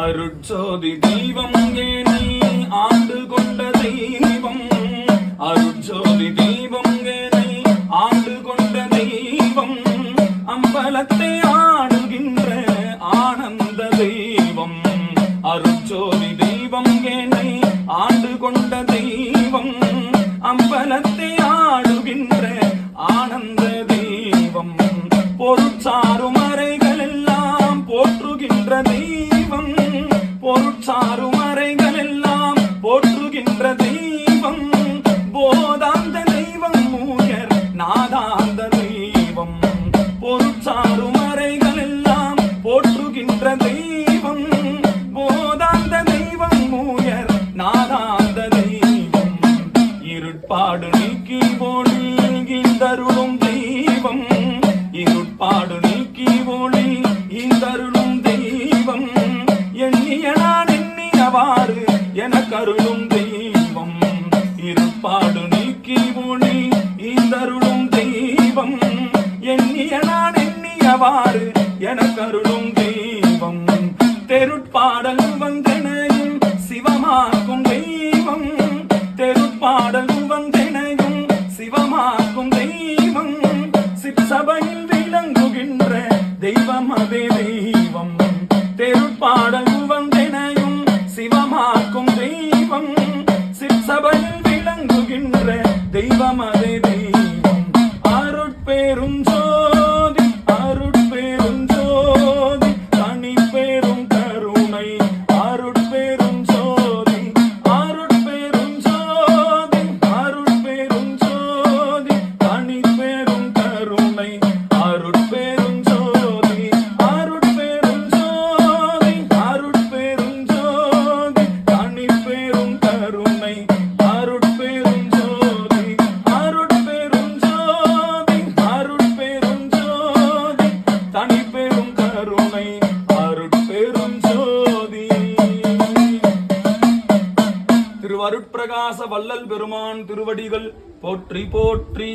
அருட்சோதி தெய்வம் நீ ஆண்டு கொண்ட தெய்வம். அருட்சோதி தெய்வம் நீ ஆண்டு கொண்ட தெய்வம். அம்பலத்தை ஆடுகின்ற ஆனந்த தெய்வம். அருட்சோதி தெய்வம் நீ ஆண்டு கொண்ட தெய்வம். அம்பலத்தை ஆடுகின்ற ஆனந்த தெய்வம். பொருட்சாரும் அறைகள் எல்லாம் போற்றுகின்ற தெய்வம். பொருட்சாரும் அறைகள் எல்லாம் போற்றுகின்ற தெய்வம். போதாந்த தெய்வம் மூயர் நாதாந்த தெய்வம். பொருட்சாரும் அறைகள் எல்லாம் போற்றுகின்ற தெய்வம். போதாந்த தெய்வம் மூயர் நாதாந்த தெய்வம். இருட்பாடு நீக்கி ஒழுகின்றருளும் தெய்வம். இருட்பாடு நீக்கி ஒளி இந்தருளும் தெய்வம். என் தந்தவாறு என கருளும் தெய்வம். இருப்பாடு நீக்கி ஒளி இந்தருளும் தெய்வம். எண்ணிய நான் எண்ணியவாறு என கருளும் தெய்வம். தெருட்பாடல் வந்தனையும் சிவமாக்கும் தெய்வம். தெருட்பாடல் வந்தனையும் சிவமாக்கும் தெய்வம். சிற்சபையில் விளங்குகின்ற தெய்வம் அதே தெய்வம். தெருட்பாடல் வந்தே சிவமாக்கும் தெய்வம். சிற்சபையில் விளங்குகின்ற தெய்வம் அதே தெய்வம். அருட்பேரும் சொல் திருவருட்பிரகாச வள்ளல் பெருமான் திருவடிகள் போற்றி போற்றி.